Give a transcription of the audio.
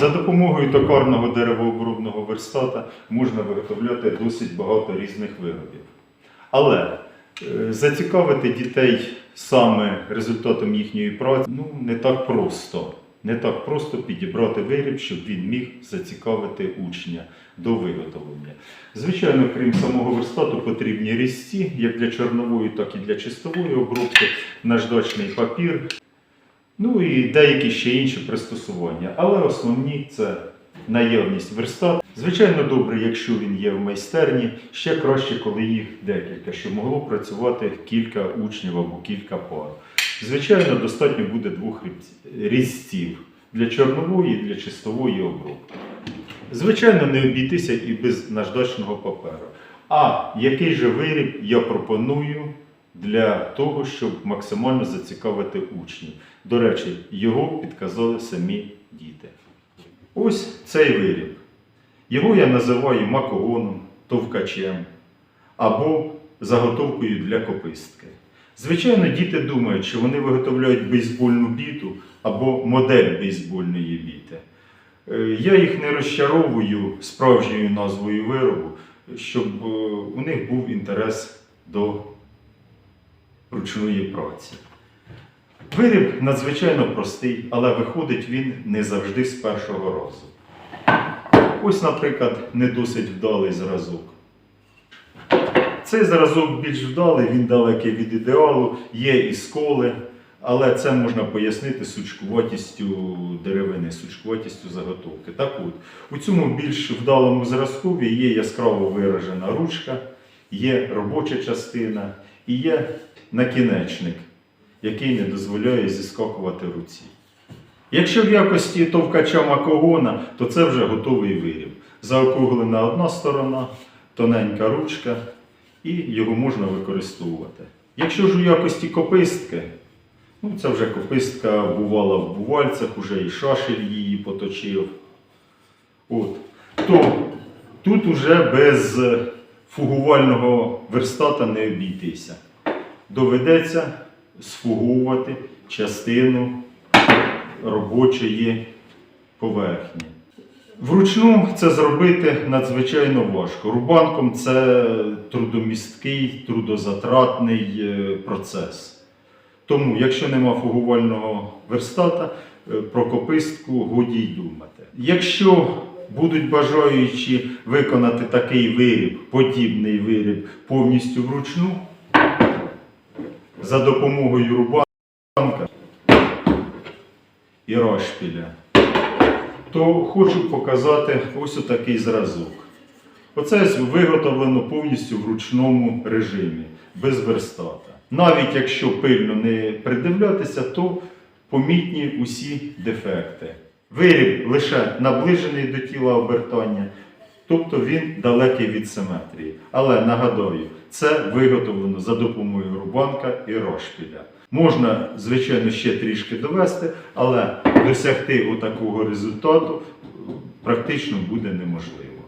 За допомогою токарного деревообробного верстата можна виготовляти досить багато різних виробів. Але е, зацікавити дітей саме результатом їхньої праці ну, не так просто. Не так просто підібрати виріб, щоб він міг зацікавити учня до виготовлення. Звичайно, крім самого верстату, потрібні різці, як для чорнової, так і для чистової обробки, наждачний папір, ну і деякі ще інші пристосування. Але основні це наявність верстат. Звичайно, добре, якщо він є в майстерні, ще краще, коли їх декілька, щоб могло працювати кілька учнів або кілька пар. Звичайно, достатньо буде двох різців для чорнової і для чистової обробки. Звичайно, не обійтися і без наждачного паперу. А який же виріб я пропоную для того, щоб максимально зацікавити учнів? До речі, його підказали самі діти. Ось цей виріб. Його я називаю макогоном, товкачем або заготовкою для копистки. Звичайно, діти думають, що вони виготовляють бейсбольну біту або модель бейсбольної біти. Е, Я їх не розчаровую справжньою назвою виробу, щоб е, у них був інтерес до ручної праці. Виріб надзвичайно простий, але виходить він не завжди з першого разу. Ось, наприклад, не досить вдалий зразок. Цей зразок більш вдалий, він далекий від ідеалу, є і сколи, але це можна пояснити сучкуватістю деревини, сучкуватістю заготовки. Так от, у цьому більш вдалому зразкові є яскраво виражена ручка, є робоча частина і є накінечник, який не дозволяє зіскакувати руці. Якщо в якості товкача макогона, то це вже готовий виріб. Заокруглена одна сторона, тоненька ручка, і його можна використовувати. Якщо ж у якості копистки, ну це вже копистка бувала в бувальцях, уже і шашель її поточив. От. То тут уже без фугувального верстата не обійтися. Доведеться сфуговувати частину робочої поверхні. Вручну це зробити надзвичайно важко. Рубанком це трудомісткий, трудозатратний е, процес. Тому, якщо нема фугувального верстата, е, про копистку годі й думати. Якщо будуть бажаючі виконати такий виріб, подібний виріб повністю вручну, за допомогою рубанка і розшпіля, то хочу показати ось отакий зразок. Оце виготовлено повністю в ручному режимі, без верстата. Навіть якщо пильно не придивлятися, то помітні усі дефекти. Виріб лише наближений до тіла обертання, тобто він далекий від симетрії. Але нагадаю, це виготовлено за допомогою рубанка і Рошпіля. Можна, звичайно, ще трішки довести, але досягти отакого результату практично буде неможливо.